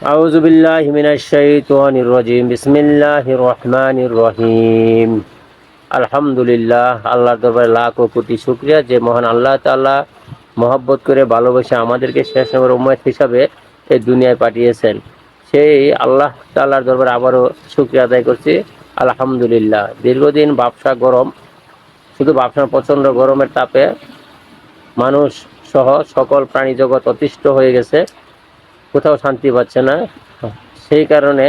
أعوذ بالله من الشيطان الرجيم بسم الله الرحمن الرحيم আলহামদুলিল্লাহ আল্লাহর দরবারে লাখ ও কোটি শুক্রিয়া যে মহান আল্লাহ তাআলা মহব্বত করে ভালোবেসে আমাদেরকে শেষ নম্বর উম্মত হিসাবে এই দুনিয়ায় পাঠিয়েছেন সেই আল্লাহ তাআলার দরবারে আবারও শুক্রিয়া আদায় করছি আলহামদুলিল্লাহ দীর্ঘদিন ব্যবসা গরম শুধু ব্যবসা প্রচণ্ড গরমের তাপে মানুষ সহ সকল প্রাণী জগৎ অতিষ্ঠ হয়ে গেছে কোথাও শান্তি পাচ্ছে না। সেই কারণে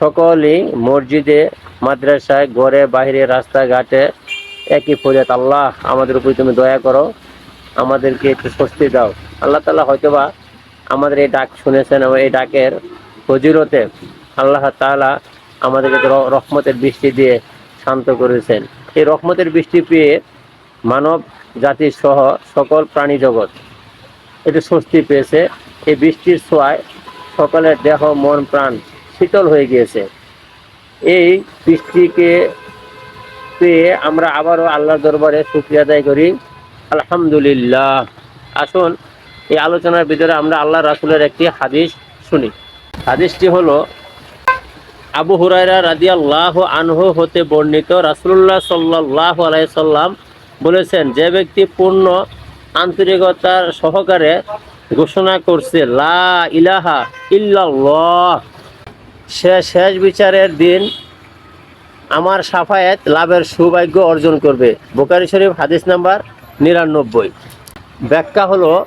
সকলেই মসজিদে, মাদ্রাসায়, ঘরে, বাইরে, রাস্তাঘাটে একই ফরিয়াদ, আল্লাহ, আমাদের উপর তুমি দয়া করো, আমাদেরকে একটু স্বস্তি দাও। আল্লাহ তালা হয়তোবা আমাদের এই ডাক শুনেছেন এবং এই ডাকের হজিরতে আল্লাহ তাআলা আমাদেরকে রহমতের বৃষ্টি দিয়ে শান্ত করেছেন। এই রহমতের বৃষ্টি পেয়ে মানব জাতির সহ সকল প্রাণী জগৎ একটু স্বস্তি পেয়েছে। এই বৃষ্টির ছোঁয়ায় সকলের দেহ, মন, প্রাণ শীতল হয়ে গিয়েছে। এই বৃষ্টিকে পেয়ে আমরা আবারও আল্লাহর দরবারে শুক্রিয়া আদায় করি। আলহামদুলিল্লাহ। আসুন, এই আলোচনার ভিতরে আমরা আল্লাহ রাসুলের একটি হাদিস শুনি। হাদিসটি হলো, আবু হুরায়রা রাদিয়াল্লাহ আনহু হতে বর্ণিত রাসুল্লাহ সাল্লাল্লাহু আলাইসাল্লাম বলেছেন, যে ব্যক্তি পূর্ণ আন্তরিকতার সহকারে ঘোষণা করছে, লা ইলাহা ইল্লাল্লাহ। সে শেষ বিচারের দিন আমার সাফায়েত, লাভের সৌভাগ্য অর্জন করবে। বোকারি শরীফ, হাদিস নাম্বার নিরানব্বই। ব্যাখ্যা হলো,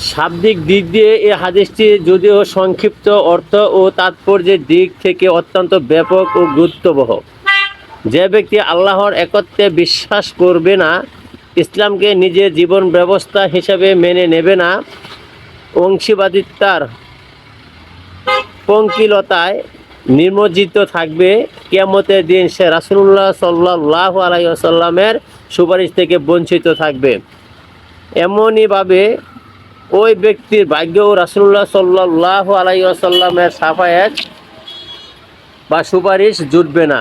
শাব্দিক দিক দিয়ে এই হাদিসটি যদিও সংক্ষিপ্ত অর্থ ও তাৎপর্যের দিক থেকে অত্যন্ত ব্যাপক ও গুরুত্ববহ। যে ব্যক্তি আল্লাহর একত্রে বিশ্বাস করবে না ইসলামকে নিজের জীবন ব্যবস্থা হিসাবে মেনে নেবে না। অংশীবাদিত্বার পঙ্কিলতায় নির্মজ্জিত থাকবে। কেমতের দিন সে রাসুল্লাহ সাল্লাহ আলাইসাল্লামের সুপারিশ থেকে বঞ্চিত থাকবে। এমনইভাবে ওই ব্যক্তির ভাগ্য রাসুল্লাহ সাল্লাহ আলাইসাল্লামের সাফায়াত বা সুপারিশ জুটবে না।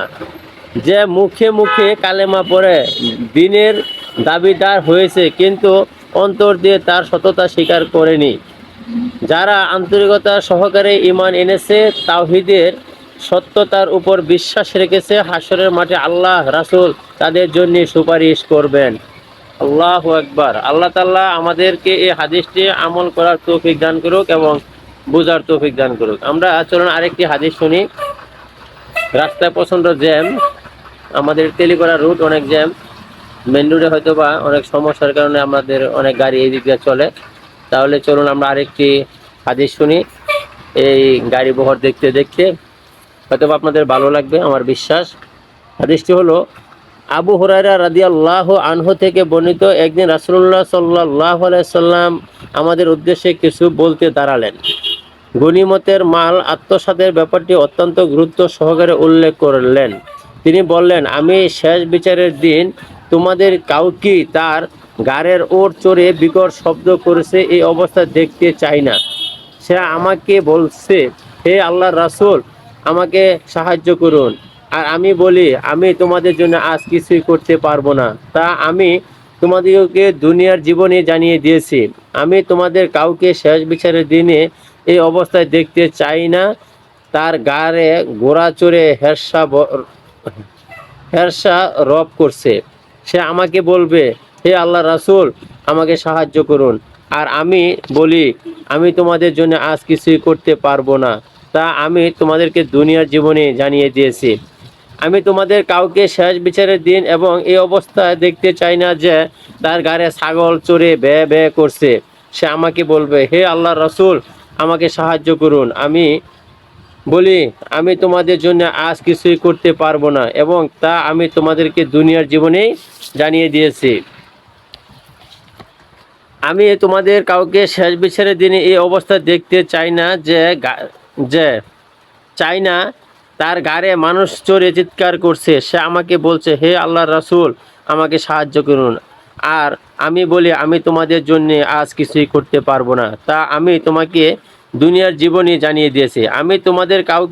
যে মুখে মুখে কালেমা পড়ে, দিনের দাবিদার হয়েছে, কিন্তু অন্তর দিয়ে তার সততা স্বীকার করেনি। যারা আন্তরিকতা সহকারে ইমান এনেছে, তাওহিদের সত্যতার উপর বিশ্বাস রেখেছে, হাসরের মাঠে আল্লাহ, রাসূল তাদের জন্য সুপারিশ করবেন। আল্লাহ একবার আল্লাহ তাল্লাহ আমাদেরকে এই হাদিসটি আমল করার তৌফিক দান করুক এবং বোঝার তৌফিক দান করুক। আমরা চলুন আরেকটি হাদিস শুনি। রাস্তায় প্রচণ্ড জ্যাম, আমাদের তেলিকরা রুট অনেক জ্যাম। মেন রোডে হয়তো বা অনেক সমস্যার কারণে আমাদের অনেক গাড়ি এই দিক চলে। তাহলে চলুন আমরা আরেকটি হাদিস শুনি। এই গাড়ি বহর দেখতে দেখতে। হয়তো আপনাদের ভালো লাগবে, আমার বিশ্বাস। হাদিসটি হলো, আবু হুরায়রা রাদিয়াল্লাহ আনহু থেকে বর্ণিত, একদিন রাসূলুল্লাহ সাল্লাল্লাহু আলাইহি সাল্লাম আমাদের উদ্দেশ্যে কিছু বলতে দাঁড়ালেন। গনিমতের মাল আত্মসাতের ব্যাপারটি অত্যন্ত গুরুত্ব সহকারে উল্লেখ করলেন। তিনি বললেন, আমি শেষ বিচারের দিন তোমাদের কাউকে তার গাড়ের ওর চড়ে বিকট শব্দ করেছে, এই অবস্থা দেখতে চাই না। সে আমাকে বলছে, হে আল্লাহ রাসূল, আমাকে সাহায্য করুন। আর আমি বলি, আমি তোমাদের জন্য আজ কিছুই করতে পারব না। তা আমি তোমাদেরকে দুনিয়ার জীবনে জানিয়ে দিয়েছি। আমি তোমাদের কাউকে শেষ বিচারের দিনে এই অবস্থায় দেখতে চাই না। তার গাড়ে ঘোড়া চড়ে হেরসা হেরসা রব করছে। সে আমাকে বলবে, হে আল্লাহ রাসূল, আমাকে সাহায্য করুন। আর আমি বলি, আমি তোমাদের জন্য আজ কিছুই করতে পারব না। তা আমি তোমাদেরকে দুনিয়ার জীবনে জানিয়ে দিয়েছি। আমি তোমাদের কাউকে শেষ বিচারের দিন এবং এই অবস্থায় দেখতে চাই না যে তার গাড়ে ছাগল চড়ে বে বে করছে। সে আমাকে বলবে, হে আল্লাহ রসুল, আমাকে সাহায্য করুন। আমি বলি, আমি তোমাদের জন্য আজ কিছুই করতে পারব না এবং তা আমি তোমাদেরকে দুনিয়ার জীবনেই জানিয়ে দিয়েছি। আমি তোমাদের কাউকে শেষ বিচারের দিনে এই অবস্থা দেখতে চাই না যে যে চাই না তার গাড়ে মানুষ চড়ে চিৎকার করছে। সে আমাকে বলছে, হে আল্লাহ রাসূল, আমাকে সাহায্য করুন। আর আমি বলি, আমি তোমাদের জন্য আজ কিছুই করতে পারব না। তা আমি তোমাকে দুনিয়ার জীবনই জানিয়ে দিয়েছি। আমি তোমাদের কাউ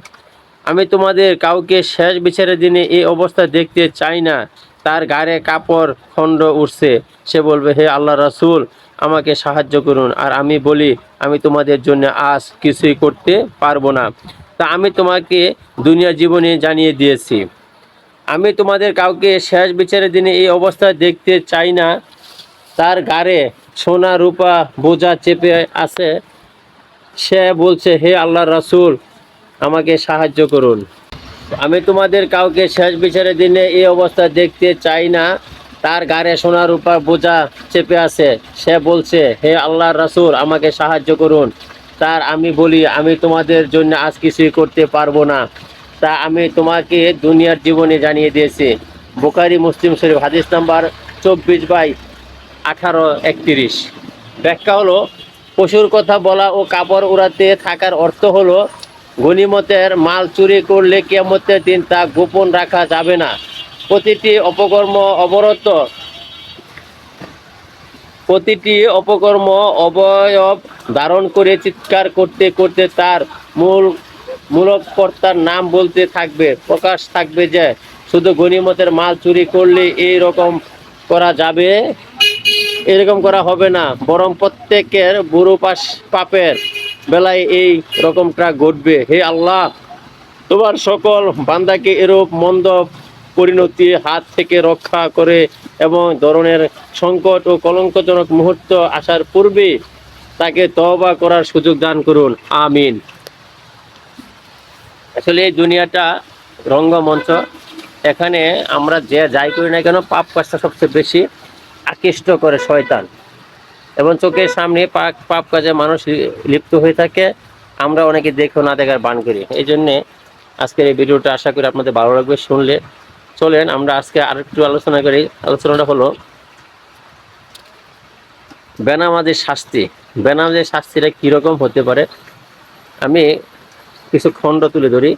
আমি তোমাদের কাউকে শেষ বিচারের দিনে এই অবস্থা দেখতে চাই না। তার গাড়ে কাপড়, খণ্ড উঠছে সে বলবে, হে আল্লাহ রাসূল, আমাকে সাহায্য করুন। আর আমি বলি, আমি তোমাদের জন্য আজ কিছুই করতে পারব না। তা আমি তোমাকে দুনিয়া জীবনে জানিয়ে দিয়েছি। আমি তোমাদের কাউকে শেষ বিচারের দিনে এই অবস্থা দেখতে চাই না। তার গাড়ে সোনা, রূপা, বোঝা চেপে আছে। সে বলছে, হে আল্লাহ রাসুল, আমাকে সাহায্য করুন। আমি তোমাদের কাউকে শেষ বিচারের দিনে এই অবস্থা দেখতে চাই না। তার গাড়ে সোনার রূপা বোঝা চেপে আছে। সে বলছে, হে আল্লাহ রাসূল, আমাকে সাহায্য করুন। তার আমি বলি, আমি তোমাদের জন্য আজ কিছুই করতে পারব না। তা আমি তোমাকে দুনিয়ার জীবনে জানিয়ে দিয়েছি। বোকারি মুসলিম শরীফ, হাদিস নাম্বার চব্বিশ বাই আঠারো একত্রিশ। ব্যাখ্যা হলো পশুর কথা বলা ও কাপড় উড়াতে থাকার অর্থ হলো গনিমতের মাল চুরি করলে কেমতের দিন তা গোপন রাখা যাবে না। প্রতিটি অপকর্ম অবরত, প্রতিটি অপকর্ম অবয়ব ধারণ করে চিৎকার করতে করতে তার মূল, মূলকর্তার নাম বলতে থাকবে, প্রকাশ থাকবে যে, শুধু গনিমতের মাল চুরি করলে এই রকম করা যাবে এরকম করা হবে না। বরং প্রত্যেকের বুড়ো পাশ পাপের বেলায় এই রকমটা ঘটবে। হে আল্লাহ, তোমার সকল বান্দাকে এরূপ মন্দ পরিণতি হাত থেকে রক্ষা করে এবং ধরনের সংকট ও কলঙ্কজনক মুহূর্ত আসার পূর্বে তাকে তওবা করার সুযোগ দান করুন। আমিন। আসলে এই দুনিয়াটা রঙ্গমঞ্চ। এখানে আমরা যে যাই করি না কেন, পাপ কাজটা সবচেয়ে বেশি। আকৃষ্ট করে শয়তান। এবং চোখের সামনে পাপ পাপ কাজে মানুষ লিপ্ত হয়ে থাকে। আমরা অনেকে দেখেও না দেখার বান করি। এই জন্যে আজকের এই ভিডিওটা আশা করি আপনাদের ভালো লাগবে শুনলে। চলেন, আমরা আজকে আরেকটু আলোচনা করি। আলোচনাটা হলো, বেনামাজের শাস্তি। বেনামাজের শাস্তিটা কীরকম হতে পারে? আমি কিছু খণ্ড তুলে ধরি।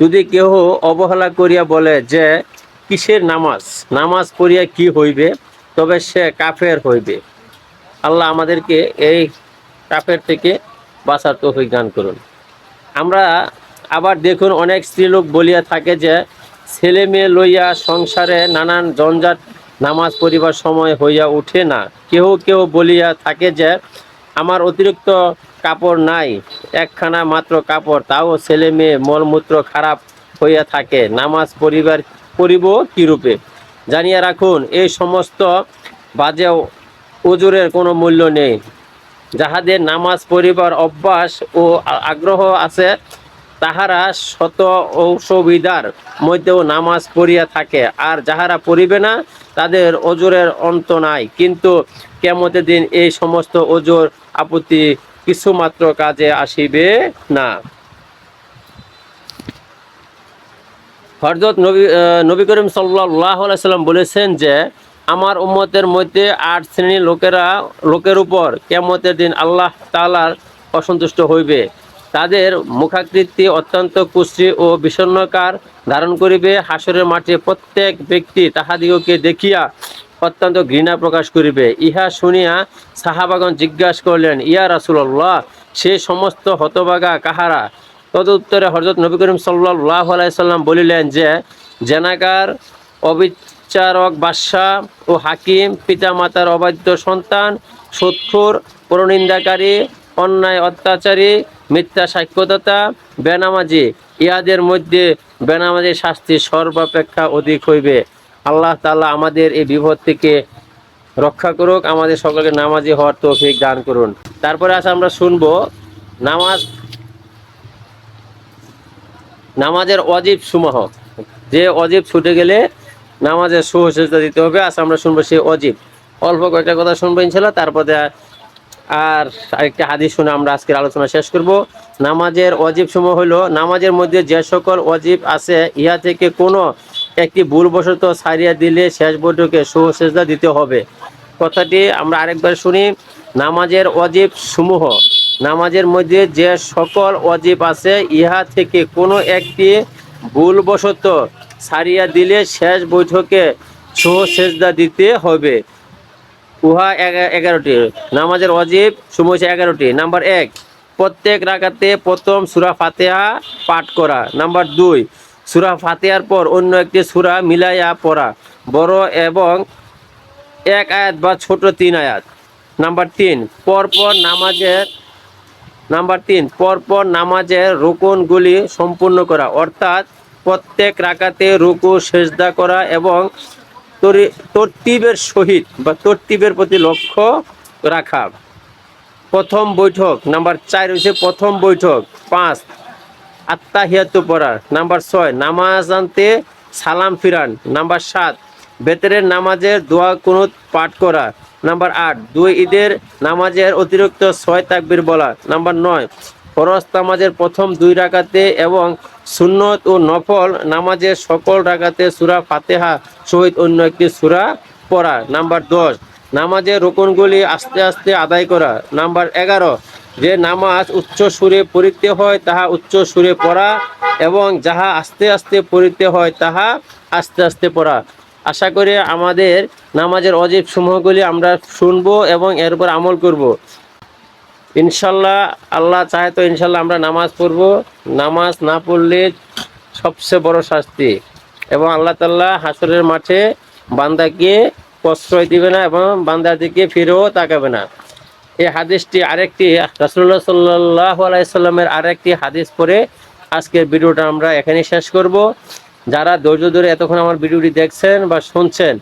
যদি কেহ অবহেলা করিয়া বলে যে, কিসের নামাজ? নামাজ পড়িয়া কি হইবে? তবে সে কাফের হইবে। আল্লাহ আমাদেরকে এই কাফের থেকে বাঁচার তৌফিক দান করুন। আমরা আবার দেখুন অনেক স্ত্রীলোক বলিয়া থাকে যে, ছেলে মেয়ে লইয়া সংসারে নানান জঞ্জাট, নামাজ পড়িবার সময় হইয়া ওঠে না। কেহ কেউ বলিয়া থাকে যে, আমার অতিরিক্ত কাপড় নাই, একখানা মাত্র কাপড়, তাও ছেলে মেয়ে মলমূত্র খারাপ হইয়া থাকে, নামাজ পরিবার পরিব কিরূপে? জানিয়া রাখুন, এই সমস্ত বাজে ওজুরের কোনো মূল্য নেই। যাহাদের নামাজ পড়িবার অভ্যাস ও আগ্রহ আছে, তাহারা শত অসুবিধার মধ্যেও নামাজ পড়িয়া থাকে। আর যাহারা পড়িবে না, তাদের ওজোরের অন্ত নাই। কিন্তু কেমতের দিন এই সমস্ত ওজোর আপত্তি কিছুমাত্র কাজে আসিবে না। হরজত নবী নবী করিম সাল্লাহ সাল্লাম বলেছেন যে, আমার উম্মতের মধ্যে আট শ্রেণির লোকেরা, লোকের উপর কেমতের দিন আল্লাহ তাআলার অসন্তুষ্ট হইবে। তাদের মুখাকৃতি অত্যন্ত কুশ্রী ও বিষণ্ণকার ধারণ করিবে। হাসরের মাঠে প্রত্যেক ব্যক্তি তাহাদিগকে দেখিয়া অত্যন্ত ঘৃণা প্রকাশ করিবে। ইহা শুনিয়া সাহাবাগণ জিজ্ঞাসা করলেন, ইয়া রাসূলুল্লাহ, সে সমস্ত হতবাগা কাহারা? তদুত্তরে হজরত নবী করিম সাল্লাহ আলাইসাল্লাম বলিলেন যে, জেনাকার, অবিচারক বাদশাহ ও হাকিম, পিতামাতার অবাধ্য সন্তান সৎখুর পরনিন্দাকারী অন্যায় অত্যাচারী, মিথ্যা সাক্ষ্যদাতা, বেনামাজি, ইহাদের মধ্যে বেনামাজির শাস্তি সর্বাপেক্ষা অধিক হইবে। আল্লাহ তাআলা আমাদের এই বিপদ থেকে রক্ষা করুক, আমাদের সকলকে নামাজি হওয়ার তৌফিক দান করুন। তারপরে আজ আমরা শুনব, নামাজ নামাজের অজীব সুমহ। যে অজীব ছুটে গেলে নামাজের সুহসেজা দিতে হবে আজ আমরা শুনব সেই অজীব অল্প কয়েকটা কথা শুনব ইনশাল্লাহ, তারপরে আর আরেকটা হাদিস শুনে আমরা আজকের আলোচনা শেষ করব। নামাজের অজীব সমূহ হলো, নামাজের মধ্যে যে সকল অজীব আছে, ইহা থেকে কোনো একটি ভুলবশত ছাড়িয়া দিলে শেষ বৈঠকে সুহসেজা দিতে হবে। কথাটি আমরা আরেকবার শুনি, নামাজের অজীব সমূহ। নামাজের মধ্যে যে সকল অজীব আছে, ইহা থেকে কোনো একটি ভুলবশত সারিয়া দিলে শেষ বৈঠকে সুহসেজদা দিতে হবে। উহা এগা- এগারোটি। নামাজের অজীব হচ্ছে এগারোটি। নাম্বার এক, প্রত্যেক রাকাতে প্রথম সুরা ফাতেহা পাঠ করা। নাম্বার দুই, সুরা ফাতেহার পর অন্য একটি সুরা মিলাইয়া পড়া। বড় এবং এক আয়াত বা ছোট তিন আয়াত। নাম্বার তিন, পরপর নামাজের নাম্বার তিন, পরপর নামাজের রুকুনগুলি সম্পূর্ণ করা, অর্থাৎ প্রত্যেক রাকাতে রুকু, সেজদা করা এবং তরি- তরতিবের সহিত বা তরতিবের প্রতি লক্ষ্য রাখা। প্রথম বৈঠক, নাম্বার চার হচ্ছে প্রথম বৈঠক। পাঁচ আত্মাহিয়াতু পড়া, নাম্বার ছয়, নামাজ আনতে সালাম ফিরান। নাম্বার সাত, বেতরের নামাজের দোয়া কুনুত পাঠ করা। নাম্বার আট, দুই ঈদের নামাজের অতিরিক্ত ছয় তাকবির বলা। নাম্বার নয়, ফরজ নামাজের প্রথম দুই রাকাতে এবং সুন্নত ও নফল নামাজের সকল রাকাতে সুরা ফাতেহা সহিত অন্য একটি সুরা পড়া। নাম্বার দশ, নামাজের রোকনগুলি আস্তে আস্তে আদায় করা। নাম্বার এগারো, যে নামাজ উচ্চ সুরে পড়িতে হয় তাহা উচ্চ সুরে পড়া এবং যাহা আস্তে আস্তে পড়িতে হয় তাহা আস্তে আস্তে পড়া। আশা করি আমাদের নামাজের অজীব সমূহগুলি আমরা শুনব এবং এর উপর আমল করব। ইনশাল্লাহ, আল্লাহ চাহে তো ইনশাল্লাহ আমরা নামাজ পড়ব। নামাজ না পড়লে সবচেয়ে বড় শাস্তি। এবং আল্লাহ তাল্লাহ হাসরের মাঠে বান্দাকে প্রশ্রয় দিবে না এবং বান্দার দিকে ফিরেও তাকাবে না। এই হাদিসটি আরেকটি রাসুল্লাহ সাল্লাহ আলাইসাল্লামের আরেকটি হাদিস পরে আজকের ভিডিওটা আমরা এখানে শেষ করব। যারা ধৈর্য ধরে এতক্ষণ আমার ভিডিওটি দেখছেন বা শুনছেন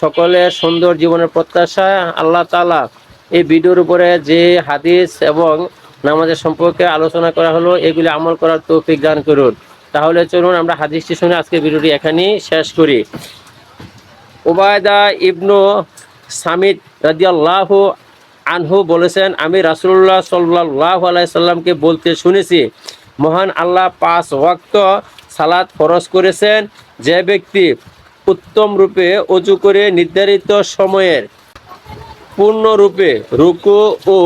সকলে সুন্দর জীবনের প্রত্যাশা, আল্লাহ তালা এই ভিডিওর উপরে যে হাদিস এবং নামাজের সম্পর্কে আলোচনা করা হলো, এগুলি আমল করার তৌফিক দান করুন। তাহলে চলুন আমরা হাদিসটি শুনে আজকে ভিডিওটি এখানেই শেষ করি। ওবায়দা ইবনু সামিদ রাদিয়াল্লাহু আনহু বলেছেন, আমি রাসূলুল্লাহ সাল্লাল্লাহু আলাইসাল্লামকে বলতে শুনেছি, মহান আল্লাহ পাঁচ ওয়াক্ত সালাত ফরজ করেছেন, যে ব্যক্তি উত্তম রূপে অজু করে নির্ধারিত সময়ের পূর্ণরূপে রুকু ও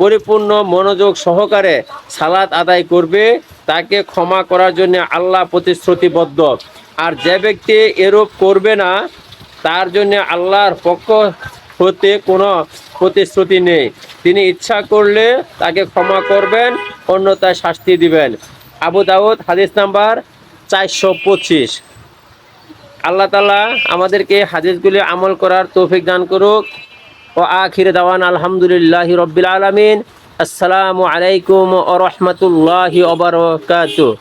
পরিপূর্ণ মনোযোগ সহকারে সালাত আদায় করবে, তাকে ক্ষমা করার জন্য আল্লাহ প্রতিশ্রুতিবদ্ধ। আর যে ব্যক্তি এরূপ করবে না, তার জন্য আল্লাহর পক্ষ হতে কোনো প্রতিশ্রুতি নেই। তিনি ইচ্ছা করলে তাকে ক্ষমা করবেন অন্যতায় শাস্তি দিবেন। আবু দাউদ হাদিস নাম্বার চারশো পঁচিশ। আল্লাহ তালা আমাদেরকে হাদিসগুলি আমল করার তৌফিক দান করুক। ও আখির দাওয়ান আলহামদুলিল্লাহ রব্বিল আলমিন। আসসালামু আলাইকুম ও রহমতুল্লাহি ওবরকাতুহ